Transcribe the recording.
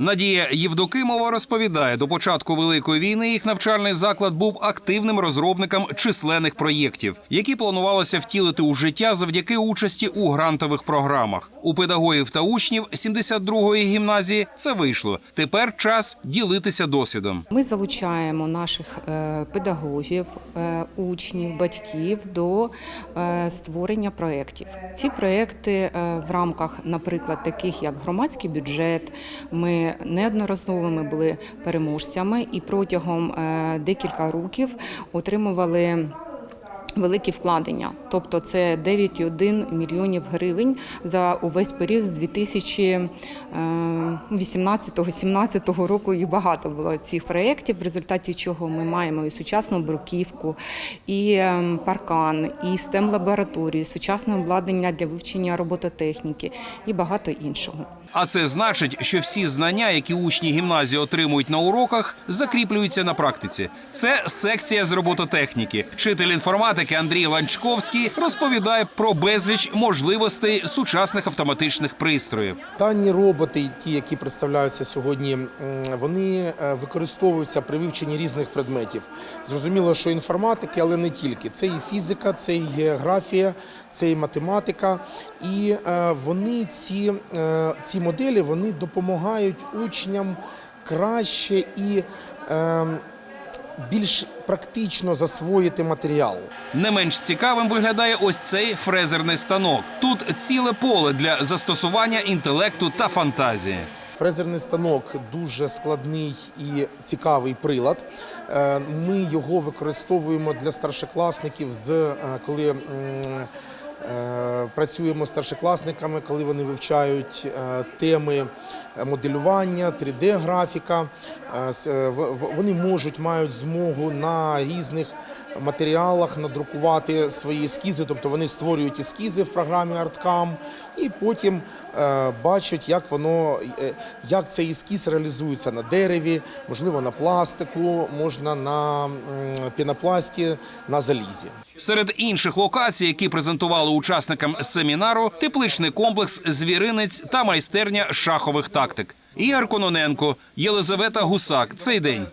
Надія Євдокимова розповідає, до початку великої війни їх навчальний заклад був активним розробником численних проєктів, які планувалося втілити у життя завдяки участі у грантових програмах. У педагогів та учнів 72-ї гімназії це вийшло. Тепер час ділитися досвідом. Ми залучаємо наших е, педагогів, е, учнів, батьків до е, створення проєктів. Ці проєкти е, в рамках, наприклад, таких як громадський бюджет. Ми неодноразовими були переможцями і протягом е, декілька років отримували. Великі вкладення, тобто це 9,1 мільйонів гривень за увесь період з 2018-2017 року. Їх багато було цих проєктів, в результаті чого ми маємо і сучасну бруківку, і ем, паркан, і stem лабораторію, сучасне обладнання для вивчення робототехніки і багато іншого. А це значить, що всі знання, які учні гімназії отримують на уроках, закріплюються на практиці. Це секція з робототехніки. Вчитель інформатики Андрій Ланчковський розповідає про безліч можливостей сучасних автоматичних пристроїв. Дані роботи, ті, які представляються сьогодні, вони е, використовуються при вивченні різних предметів. Зрозуміло, що інформатики, але не тільки. Це і фізика, це і географія, це і математика. І е, вони ці, е, ці моделі вони допомагають учням краще і е, більш практично засвоїти матеріал. Не менш цікавим виглядає ось цей фрезерний станок. Тут ціле поле для застосування інтелекту та фантазії. Фрезерний станок дуже складний і цікавий прилад. Е, Ми його використовуємо для старшокласників, з е, коли працюємо з старшокласниками, коли вони вивчають е, теми моделювання, 3D-графіка. Е, е, Вони можуть мають змогу на різних матеріалах надрукувати свої ескізи, тобто вони створюють ескізи в програмі ArtCam і потім е, бачать, як воно е, як цей ескіз реалізується на дереві, можливо, на пластику, можна на м, пінопласті, на залізі. Серед інших локацій, які презентували учасникам семінару, тепличний комплекс Звіринець та майстерня шахових тактик. Ігор Кононенко, Єлизавета Гусак. Цей день.